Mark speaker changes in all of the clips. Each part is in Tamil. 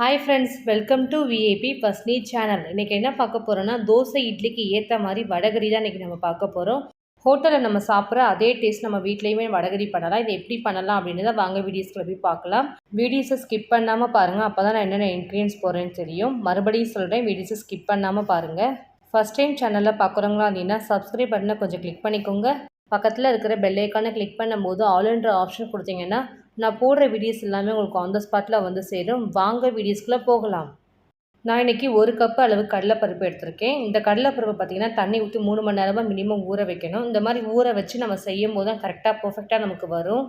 Speaker 1: Hi friends welcome to V A P பஸ்னி channel இன்றைக்கி என்ன பார்க்க போகிறோன்னா தோசை இட்லிக்கு ஏற்ற மாதிரி வடகரி தான் இன்றைக்கி நம்ம பார்க்க போகிறோம் ஹோட்டலில் நம்ம சாப்பிட்ற அதே டேஸ்ட் நம்ம வீட்லேயுமே வடகரி பண்ணலாம். இதை எப்படி பண்ணலாம் அப்படின்னு தான் வாங்க வீடியோஸ்களை போய் பார்க்கலாம். வீடியோஸை ஸ்கிப் பண்ணாமல் பாருங்கள் அப்போ தான் நான் என்னென்ன இன்க்ரீடியன்ஸ் போகிறேன்னு தெரியும். மறுபடியும் சொல்கிறேன் வீடியோஸை ஸ்கிப் பண்ணாமல் பாருங்கள் ஃபஸ்ட் டைம் சேனலில் பார்க்குறவங்களா அப்படின்னா சப்ஸ்கிரைப் பட்டனை கொஞ்சம் கிளிக் பண்ணிக்கோங்க. பக்கத்தில் இருக்கிற பெல் கிளிக் பண்ணும்போது ஆல்ன்ற ஆப்ஷன் கொடுத்தீங்கன்னா நான் போடுற வீடியோஸ் எல்லாமே உங்களுக்கு ஆன் த ஸ்பாட்டில் வந்து சேரும். வாங்க வீடியோஸ்குள்ளே போகலாம். நான் இன்றைக்கி ஒரு கப் அளவு கடலைப்பருப்பு எடுத்திருக்கேன். இந்த கடலைப்பருப்பு பார்த்திங்கன்னா தண்ணி ஊற்றி மூணு மணி நேரமாக மினிமம் ஊற வைக்கணும். இந்த மாதிரி ஊற வச்சு நம்ம செய்யும் போது தான் கரெக்டாக பர்ஃபெக்டாக நமக்கு வரும்.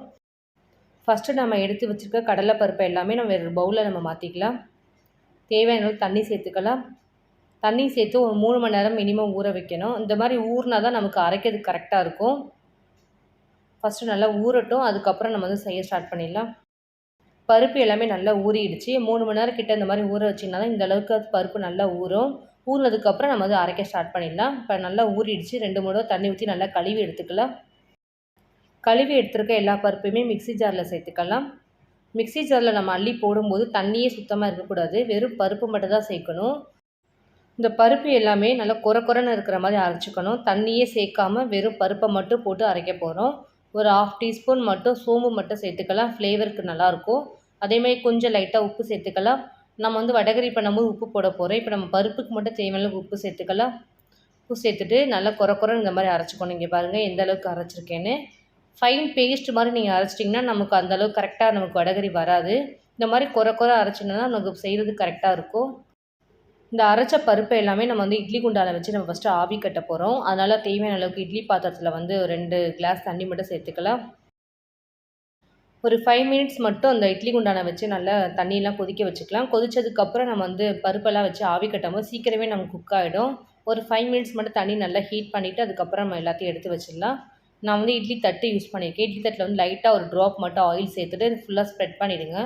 Speaker 1: ஃபஸ்ட்டு நம்ம எடுத்து வச்சுருக்க கடலைப்பருப்பை எல்லாமே நம்ம வேறு பவுலில் நம்ம மாற்றிக்கலாம் தேவையான தண்ணி சேர்த்துக்கலாம். தண்ணி சேர்த்து ஒரு மூணு மணி நேரம் மினிமம் ஊற வைக்கணும். இந்த மாதிரி ஊறினா தான் நமக்கு அரைக்கிறதுக்கு கரெக்டாக இருக்கும். ஃபஸ்ட்டு நல்லா ஊறட்டும் அதுக்கப்புறம் நம்ம வந்து செய்ய ஸ்டார்ட் பண்ணிடலாம். பருப்பு எல்லாமே நல்லா ஊறிடுச்சு. மூணு மணி நேரம் கிட்ட இந்த மாதிரி ஊற வச்சிங்கன்னா தான் இந்த அளவுக்கு பருப்பு நல்லா ஊறும். ஊறினதுக்கப்புறம் நம்ம வந்து அரைக்க ஸ்டார்ட் பண்ணிடலாம். இப்போ நல்லா ஊறிடுச்சு. ரெண்டு மூணு தண்ணி ஊற்றி நல்லா கழுவி எடுத்துக்கலாம். கழுவி எடுத்துருக்க எல்லா பருப்புமே மிக்சி ஜாரில் சேர்த்துக்கலாம். மிக்சி ஜாரில் நம்ம அள்ளி போடும்போது தண்ணியே சுத்தமாக இருக்கக்கூடாது. வெறும் பருப்பு மட்டும் தான் சேர்க்கணும். இந்த பருப்பு எல்லாமே நல்லா குறை குறைன்னு இருக்கிற மாதிரி அரைச்சிக்கணும். தண்ணியே சேர்க்காம வெறும் பருப்பை மட்டும் போட்டு அரைக்க போகிறோம் ஒரு ஆஃப் டீஸ்பூன் மட்டும் சோம்பு மட்டும் சேர்த்துக்கலாம். ஃப்ளேவருக்கு நல்லாயிருக்கும். அதேமாதிரி கொஞ்சம் லைட்டாக உப்பு சேர்த்துக்கலாம். நம்ம வந்து வடகரி பண்ணும்போது உப்பு போட போகிறோம் இப்போ நம்ம பருப்புக்கு மட்டும் தேவையான உப்பு சேர்த்துக்கலாம். உப்பு சேர்த்துட்டு நல்லா குறை குறைன்னு இந்த மாதிரி அரைச்சிக்கணும் இங்கே பாருங்கள் எந்த அளவுக்கு அரைச்சிருக்கேன்னு. ஃபைன் பேஸ்ட் மாதிரி நீங்கள் அரைச்சிட்டிங்கன்னா நமக்கு அந்தளவுக்கு கரெக்டாக நமக்கு வடகரி வராது. இந்த மாதிரி குறை குறை அரைச்சிங்கன்னா நமக்கு செய்கிறது கரெக்டாக இருக்கும். இந்த அரைச்ச பருப்பை எல்லாமே நம்ம வந்து இட்லி குண்டாவில் வச்சு நம்ம ஃபஸ்ட்டு ஆவி கட்ட போகிறோம் அதனால் தேவையான அளவுக்கு இட்லி பாத்திரத்தில் வந்து ரெண்டு கிளாஸ் தண்ணி மட்டும் சேர்த்துக்கலாம். ஒரு ஃபைவ் மினிட்ஸ் மட்டும் அந்த இட்லி குண்டானை வச்சு நல்லா தண்ணியெலாம் கொதிக்க வச்சுக்கலாம். கொதிச்சதுக்கப்புறம் நம்ம வந்து பருப்பெல்லாம் வச்சு ஆவி கட்டும்போது சீக்கிரமே நமக்கு குக் ஆகிடும் ஒரு ஃபைவ் மினிட்ஸ் மட்டும் தண்ணி நல்லா ஹீட் பண்ணிவிட்டு அதுக்கப்புறம் நம்ம எல்லாத்தையும் எடுத்து வச்சிடலாம். நான் வந்து இட்லி தட்டு யூஸ் பண்ணியிருக்கேன். இட்லி தட்டில் வந்து லைட்டாக ஒரு ட்ராப் மட்டும் ஆயில் சேர்த்துட்டு ஃபுல்லாக ஸ்ப்ரெட் பண்ணிவிடுங்க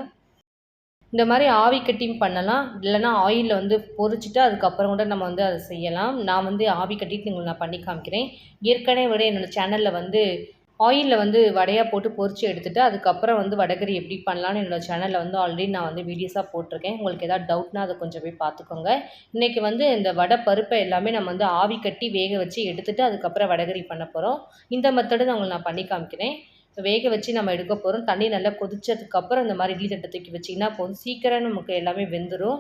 Speaker 1: இந்த மாதிரி ஆவி கட்டியும் பண்ணலாம். இல்லைனா ஆயிலில் வந்து பொறிச்சிட்டு அதுக்கப்புறம் கூட நம்ம வந்து அதை செய்யலாம். நான் வந்து ஆவி கட்டிட்டு உங்களுக்கு நான் பண்ணி காமிக்கிறேன். ஏற்கனவே விட என்னோடய சேனலில் வந்து ஆயிலில் வந்து வடையாக போட்டு பொறிச்சு எடுத்துகிட்டு அதுக்கப்புறம் வந்து வடகரி எப்படி பண்ணலான்னு என்னோடய சேனலில் வந்து ஆல்ரெடி நான் வந்து வீடியோஸாக போட்டிருக்கேன். உங்களுக்கு எதாவது டவுட்னா அதை கொஞ்சம் போய் பார்த்துக்கோங்க. இன்றைக்கி வந்து இந்த வடை பருப்பை எல்லாமே நம்ம வந்து ஆவி கட்டி வேக வச்சு எடுத்துகிட்டு அதுக்கப்புறம் வடகரி பண்ண போகிறோம் இந்த மெத்தடு நான் உங்களுக்கு நான் பண்ணி காமிக்கிறேன். வேக வச்சு நம்ம எடுக்க போகிறோம் தண்ணி நல்லா கொதிச்சதுக்கப்புறம் இந்த மாதிரி இட்லி தட்டை தூக்கி வச்சிங்கன்னா போதும். சீக்கிரம் நமக்கு எல்லாமே வெந்துடும்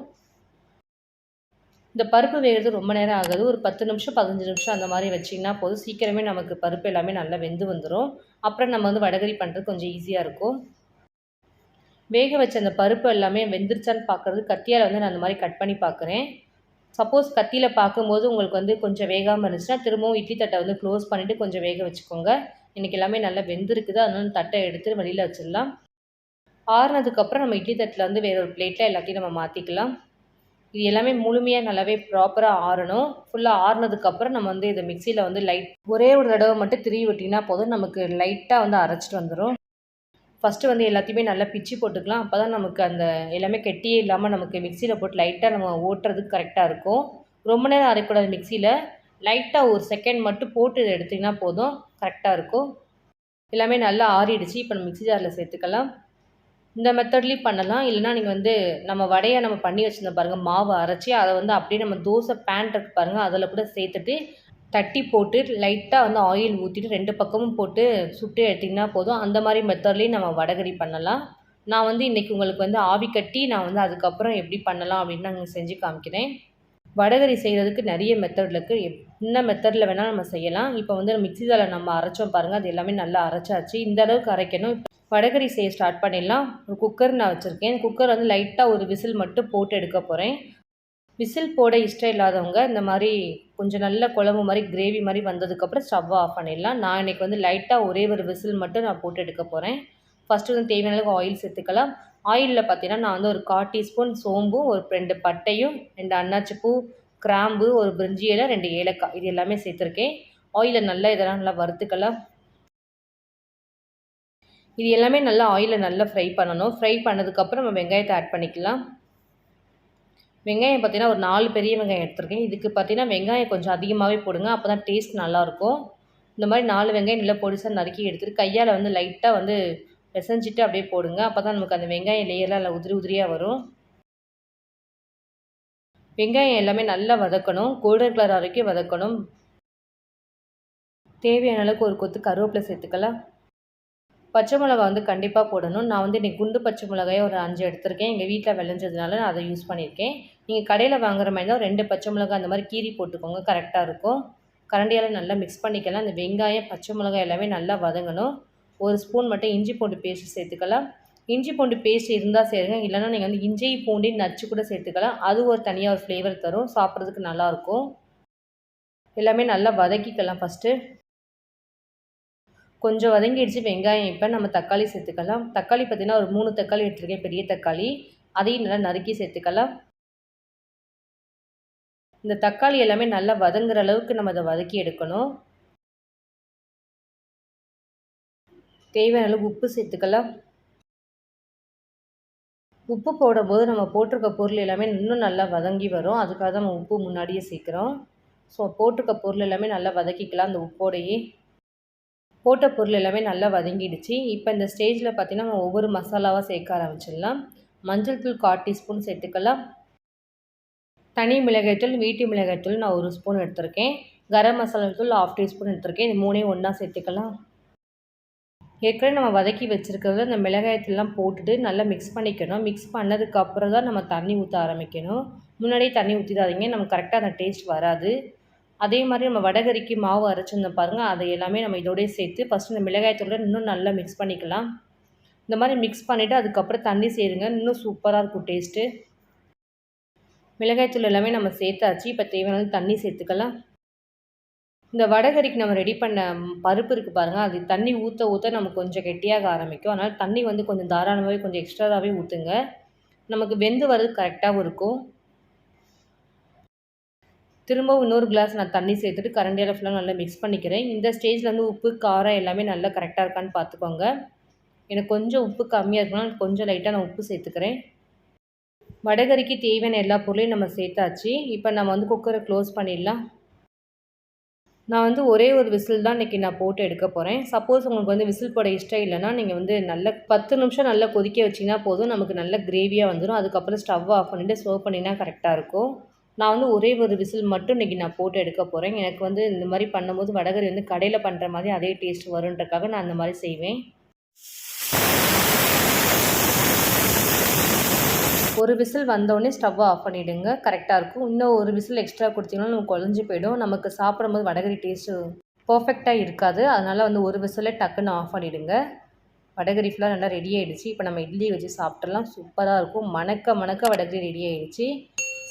Speaker 1: இந்த பருப்பு வேகிறது ரொம்ப நேரம் ஆகுது. ஒரு பத்து நிமிஷம் பதினஞ்சு நிமிஷம் அந்த மாதிரி வச்சிங்கன்னா போதும். சீக்கிரமே நமக்கு பருப்பு எல்லாமே நல்லா வெந்து வந்துடும் அப்புறம் நம்ம வந்து வடகரி பண்ணுறது கொஞ்சம் ஈஸியாக இருக்கும். வேக வச்ச அந்த பருப்பு எல்லாமே வெந்துருச்சான்னு பார்க்குறது கத்தியால் வந்து நான் அந்த மாதிரி கட் பண்ணி பார்க்குறேன் சப்போஸ் கத்தியில் பார்க்கும்போது உங்களுக்கு வந்து கொஞ்சம் வேகாமல் இருந்துச்சுன்னா திரும்பவும் இட்லி தட்டை வந்து க்ளோஸ் பண்ணிவிட்டு கொஞ்சம் வேக வச்சுக்கோங்க. இன்றைக்கி எல்லாமே நல்லா வெந்திருக்குது. அதனால தட்டை எடுத்து வெளியில் வச்சிடலாம். ஆறுனதுக்கப்புறம் நம்ம இட்லி தட்டில் வந்து வேற ஒரு பிளேட்டில் எல்லாத்தையும் நம்ம மாற்றிக்கலாம் இது எல்லாமே முழுமையாக நல்லாவே ப்ராப்பராக ஆறணும். ஃபுல்லாக ஆறுனதுக்கப்புறம் நம்ம வந்து இதை மிக்சியில் வந்து லைட் ஒரே ஒரு தடவை மட்டும் திரி விட்டிங்கன்னா போதும். நமக்கு லைட்டாக வந்து அரைச்சிட்டு வந்துடும் ஃபஸ்ட்டு வந்து எல்லாத்தையுமே நல்லா பிச்சு போட்டுக்கலாம். அப்போ தான் நமக்கு அந்த எல்லாமே கெட்டியே இல்லாமல் நமக்கு மிக்சியில் போட்டு லைட்டாக நம்ம ஓட்டுறதுக்கு கரெக்டாக இருக்கும். ரொம்ப நேரம் அரைக்கூடாது மிக்சியில் லைட்டாக ஒரு செகண்ட் மட்டும் போட்டு எடுத்திங்கன்னா போதும். கரெக்டாக இருக்கும். எல்லாமே நல்லா ஆறிடுச்சு. இப்போ நம்ம மிக்சி ஜாரில் சேர்த்துக்கலாம். இந்த மெத்தட்லேயும் பண்ணலாம். இல்லைனா நீங்கள் வந்து நம்ம வடையை நம்ம பண்ணி வச்சுருந்தோம் பாருங்கள் மாவை அரைச்சி அதை வந்து அப்படியே நம்ம தோசை பேன் இருக்கு பாருங்கள் அதில் கூட சேர்த்துட்டு தட்டி போட்டு லைட்டாக வந்து ஆயில் ஊற்றிட்டு ரெண்டு பக்கமும் போட்டு சுட்டு எடுத்திங்கன்னா போதும். அந்த மாதிரி மெத்தட்லேயும் நம்ம வடகரி பண்ணலாம். நான் வந்து இன்றைக்கி உங்களுக்கு வந்து ஆவி கட்டி நான் வந்து அதுக்கப்புறம் எப்படி பண்ணலாம் அப்படின்னு நான் செஞ்சு காமிக்கிறேன். வடகறி செய்கிறதுக்கு நிறைய மெத்தட் இருக்குது என்ன மெத்தடில் வேணால் நம்ம செய்யலாம். இப்போ வந்து மிக்சி ஜாரில் நம்ம அரைச்சோம் பாருங்கள் அது எல்லாமே நல்லா அரைச்சாச்சு. இந்த அளவுக்கு அரைக்கணும். வடகறி செய்ய ஸ்டார்ட் பண்ணிடலாம். ஒரு குக்கர் நான் வச்சுருக்கேன். குக்கர் வந்து லைட்டாக ஒரு விசில் மட்டும் போட்டு எடுக்க போகிறேன் விசில் போட இஷ்டம் இல்லாதவங்க இந்த மாதிரி கொஞ்சம் நல்ல குழம்பு மாதிரி கிரேவி மாதிரி வந்ததுக்கப்புறம் ஸ்டவ்வை ஆஃப் பண்ணிடலாம். நான் இன்றைக்கி வந்து லைட்டாக ஒரே ஒரு விசில் மட்டும் நான் போட்டு எடுக்க போகிறேன் ஃபஸ்ட்டு வந்து தேவையான அளவுக்கு ஆயில் சேர்த்துக்கலாம் ஆயிலில் பார்த்தீங்கன்னா நான் வந்து ஒரு கால் டீஸ்பூன் சோம்பும் ஒரு ரெண்டு பட்டையும் ரெண்டு அன்னாச்சி பூ கிராம்பு ஒரு பிரிஞ்சி இலை ரெண்டு ஏலக்காய். இது எல்லாமே சேர்த்துருக்கேன். ஆயிலில் நல்லா இதெல்லாம் நல்லா வறுத்துக்கலாம். இது எல்லாமே நல்லா ஆயிலில் நல்லா ஃப்ரை பண்ணணும். ஃப்ரை பண்ணதுக்கப்புறம் நம்ம வெங்காயத்தை ஆட் பண்ணிக்கலாம். வெங்காயம் பார்த்தீங்கன்னா ஒரு நாலு பெரிய வெங்காயம் எடுத்துருக்கேன். இதுக்கு பார்த்தீங்கன்னா வெங்காயம் கொஞ்சம் அதிகமாகவே போடுங்க. அப்போ தான் டேஸ்ட் நல்லாயிருக்கும். இந்த மாதிரி நாலு வெங்காயம் நல்லா பொடிசாக நறுக்கி எடுத்துகிட்டு கையால் வந்து லைட்டாக வந்து பிசைஞ்சிட்டு அப்படியே போடுங்க. அப்போ தான் நமக்கு அந்த வெங்காயம் லேயர்லாம் நல்லா உதிரி உதிரியாக வரும். வெங்காயம் எல்லாமே நல்லா வதக்கணும். கோல்டன் கலர் வரைக்கும் வதக்கணும். தேவையான அளவுக்கு ஒரு கொத்து கருவேப்பிலை சேர்த்துக்கலாம். பச்சை மிளகா வந்து கண்டிப்பாக போடணும். நான் வந்து இன்றைக்கி குண்டு பச்சை மிளகாயை ஒரு அஞ்சு எடுத்திருக்கேன். எங்கள் வீட்டில் விளைஞ்சதுனால நான் அதை யூஸ் பண்ணியிருக்கேன். நீங்கள் கடையில் வாங்குற மாதிரி தான் ரெண்டு பச்சை மிளகா அந்த மாதிரி கீரி போட்டுக்கோங்க. கரெக்டாக இருக்கும். கரண்டியால் நல்லா மிக்ஸ் பண்ணிக்கலாம். அந்த வெங்காயம் பச்சை மிளகாய் எல்லாமே நல்லா வதங்கணும். ஒரு ஸ்பூன் மட்டும் இஞ்சி பூண்டு பேஸ்ட் சேர்த்துக்கலாம். இஞ்சி பூண்டு பேஸ்ட் இருந்தால் சேருங்க. இல்லைன்னா நீங்கள் வந்து இஞ்சி பூண்டி நச்சு கூட சேர்த்துக்கலாம். அது ஒரு தனியாக ஒரு ஃப்ளேவர் தரும். சாப்பிட்றதுக்கு நல்லாயிருக்கும். எல்லாமே நல்லா வதக்கிக்கலாம் ஃபஸ்ட்டு கொஞ்சம் வதங்கிடுச்சு வெங்காயம். இப்போ நம்ம தக்காளி சேர்த்துக்கலாம். தக்காளி பார்த்திங்கன்னா ஒரு மூணு தக்காளி எடுத்துருக்கேன். பெரிய தக்காளி. அதையும் நல்லா நறுக்கி சேர்த்துக்கலாம். இந்த தக்காளி எல்லாமே நல்லா வதங்குற அளவுக்கு நம்ம அதை வதக்கி எடுக்கணும். தேவையான அளவு உப்பு சேர்த்துக்கலாம். உப்பு போடும்போது நம்ம போட்டிருக்க பொருள் எல்லாமே இன்னும் நல்லா வதங்கி வரும். அதுக்காக தான் நம்ம உப்பு முன்னாடியே சேர்க்குறோம். ஸோ போட்டிருக்க பொருள் எல்லாமே நல்லா வதக்கிக்கலாம் அந்த உப்போடையே. போட்ட பொருள் எல்லாமே நல்லா வதங்கிடுச்சு. இப்போ இந்த ஸ்டேஜில் பார்த்திங்கன்னா நம்ம ஒவ்வொரு மசாலாவாக சேர்க்க ஆரம்பிச்சிடலாம். மஞ்சள் தூள் கால் டீஸ்பூன் சேர்த்துக்கலாம். தனி மிளகாய்த்தூள் வீட்டு மிளகாய்த்தூள் நான் ஒரு ஸ்பூன் எடுத்திருக்கேன். கரம் மசாலா தூள் ஆஃப் டீஸ்பூன் எடுத்திருக்கேன். இது மூணையும் ஒன்றா சேர்த்துக்கலாம். ஏற்கனவே நம்ம வதக்கி வச்சுருக்கிறது அந்த மிளகாயத்தெல்லாம் போட்டுட்டு நல்லா மிக்ஸ் பண்ணிக்கணும். மிக்ஸ் பண்ணதுக்கப்புறம் தான் நம்ம தண்ணி ஊற்ற ஆரம்பிக்கணும். முன்னாடியே தண்ணி ஊற்றிடாதீங்க நம்ம கரெக்டாக அந்த டேஸ்ட் வராது. அதே மாதிரி நம்ம வடகரிக்கு மாவு அரைச்சிருந்தோம் பாருங்கள் அதை எல்லாமே நம்ம இதோடய சேர்த்து ஃபஸ்ட்டு இந்த மிளகாயத்தோட இன்னும் நல்லா மிக்ஸ் பண்ணிக்கலாம். இந்த மாதிரி மிக்ஸ் பண்ணிவிட்டு அதுக்கப்புறம் தண்ணி சேருங்க. இன்னும் சூப்பராக இருக்கும் டேஸ்ட்டு மிளகாய்த்தூள் எல்லாமே நம்ம சேர்த்தாச்சு. இப்போ தேவையான தண்ணி சேர்த்துக்கலாம். இந்த வடகரிக்கு நம்ம ரெடி பண்ண பருப்பு இருக்குது பாருங்கள் அது தண்ணி ஊற்ற ஊற்ற நமக்கு கொஞ்சம் கெட்டியாக ஆரம்பிக்கும். அதனால் தண்ணி வந்து கொஞ்சம் தாராளமாகவே கொஞ்சம் எக்ஸ்ட்ராவாகவே ஊற்றுங்க நமக்கு வெந்து வர்றது கரெக்டாகவும் இருக்கும். திரும்பவும் இன்னொரு கிளாஸ் நான் தண்ணி சேர்த்துட்டு கரண்டியால் ஃபுல்லாக நல்லா மிக்ஸ் பண்ணிக்கிறேன். இந்த ஸ்டேஜில் வந்து உப்பு காரம் எல்லாமே நல்லா கரெக்டாக இருக்கான்னு பார்த்துக்கோங்க எனக்கு கொஞ்சம் உப்பு கம்மியாக இருக்கணும் கொஞ்சம் லைட்டாக நான் உப்பு சேர்த்துக்கிறேன். வடகரிக்கு தேவையான எல்லா பொருளையும் நம்ம சேர்த்தாச்சு. இப்போ நம்ம வந்து குக்கரை க்ளோஸ் பண்ணிடலாம். நான் வந்து ஒரே ஒரு விசில் தான் இன்றைக்கி நான் போட்டு எடுக்க போகிறேன் சப்போஸ் உங்களுக்கு வந்து விசில் போட இஷ்டம் இல்லைன்னா நீங்கள் வந்து நல்ல பத்து நிமிஷம் நல்லா கொதிக்க வச்சிங்கன்னா போதும். நமக்கு நல்ல கிரேவியாக வந்துடும் அதுக்கப்புறம் ஸ்டவ் ஆஃப் பண்ணிவிட்டு சர்வ் பண்ணினா கரெக்டாக இருக்கும். நான் வந்து ஒரே ஒரு விசில் மட்டும் இன்றைக்கி நான் போட்டு எடுக்க போகிறேன் எனக்கு வந்து இந்த மாதிரி பண்ணும்போது வடகரி வந்து கடையில் பண்ணுற மாதிரி அதே டேஸ்ட் வருன்றக்காக நான் அந்த மாதிரி செய்வேன். ஒரு விசில் வந்தோடனே ஸ்டவ்வை ஆஃப் பண்ணிவிடுங்க கரெக்டாக இருக்கும். இன்னும் ஒரு விசில் எக்ஸ்ட்ரா கொடுத்தீங்கன்னா நமக்கு குழஞ்சி போயிடும். நமக்கு சாப்பிடும்போது வடகரி டேஸ்ட்டு பர்ஃபெக்டாக இருக்காது. அதனால் வந்து ஒரு விசிலே டக்குன்னு ஆஃப் பண்ணிவிடுங்க வடகரி ஃபுல்லாக நல்லா ரெடி ஆகிடுச்சு இப்போ நம்ம இட்லி வச்சு சாப்பிட்றலாம் சூப்பராக இருக்கும். மணக்க மணக்க வடகரி ரெடி ஆகிடுச்சு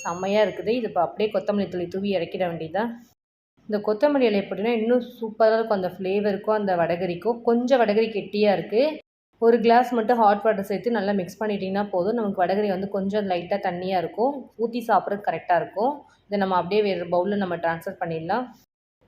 Speaker 1: செம்மையாக இருக்குது. இது இப்போ அப்படியே கொத்தமல்லி தூளி தூவி இறக்கிட வேண்டியதான் இந்த கொத்தமல்லி இலையை போட்டிங்கன்னா இன்னும் சூப்பராக இருக்கும். அந்த ஃப்ளேவருக்கும் அந்த வடகரிக்கும் கொஞ்சம் வடகரி கெட்டியாக இருக்குது ஒரு கிளாஸ் மட்டும் ஹாட் வாட்டர் சேர்த்து நல்லா மிக்ஸ் பண்ணிட்டிங்கன்னா போதும். நமக்கு வடகரி வந்து கொஞ்சம் லைட்டாக தண்ணியாக இருக்கும். ஊற்றி சாப்பிட்றது கரெக்டாக இருக்கும். இதை நம்ம அப்படியே வேறு பவுலில் நம்ம ட்ரான்ஸ்ஃபர் பண்ணிடலாம்.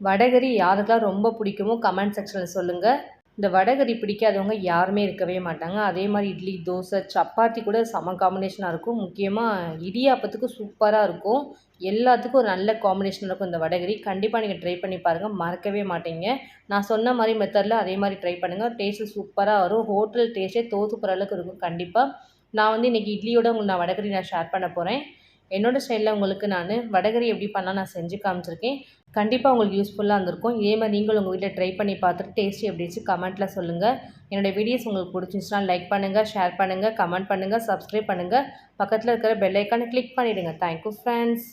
Speaker 1: வடகரி யாருக்கெல்லாம் ரொம்ப பிடிக்குமோ கமெண்ட் செக்ஷனில் சொல்லுங்கள் இந்த வடகறி பிடிக்காதவங்க யாருமே இருக்கவே மாட்டாங்க. அதே மாதிரி இட்லி தோசை சப்பாத்தி கூட செம காம்பினேஷனாக இருக்கும். முக்கியமாக இடியாப்பத்துக்கு சூப்பராக இருக்கும். எல்லாத்துக்கும் ஒரு நல்ல காம்பினேஷன் இருக்கும் இந்த வடகறி கண்டிப்பாக நீங்கள் ட்ரை பண்ணி பாருங்கள் மறக்கவே மாட்டீங்க. நான் சொன்ன மாதிரி மெத்தடில் அதே மாதிரி ட்ரை பண்ணுங்கள் டேஸ்ட்டு சூப்பராக வரும். ஹோட்டல் டேஸ்ட்டே தோற்று போகிற அளவுக்கு இருக்கும். கண்டிப்பாக நான் வந்து இன்றைக்கி இட்லியோட உங்களுக்கு நான் வடகரி நான் ஷேர் பண்ண போகிறேன் என்னோடய ஸ்டைலில் உங்களுக்கு நான் வடகரி எப்படி பண்ணால் நான் செஞ்சு காமிச்சிருக்கேன். கண்டிப்பாக உங்களுக்கு யூஸ்ஃபுல்லாக இருந்திருக்கும். இதே மாதிரி நீங்களும் உங்கள் வீட்டில் ட்ரை பண்ணி பார்த்துட்டு டேஸ்ட் எப்படிச்சு கமெண்ட்டில் சொல்லுங்கள் என்னோடய வீடியோஸ் உங்களுக்கு பிடிச்சிருந்துச்சுன்னா லைக் பண்ணுங்கள் ஷேர் பண்ணுங்கள் கமெண்ட் பண்ணுங்கள் சப்ஸ்கிரைப் பண்ணுங்கள் பக்கத்தில் இருக்கிற பெல்லைக்கானை கிளிக் பண்ணிவிடுங்க தேங்க்யூ ஃப்ரெண்ட்ஸ்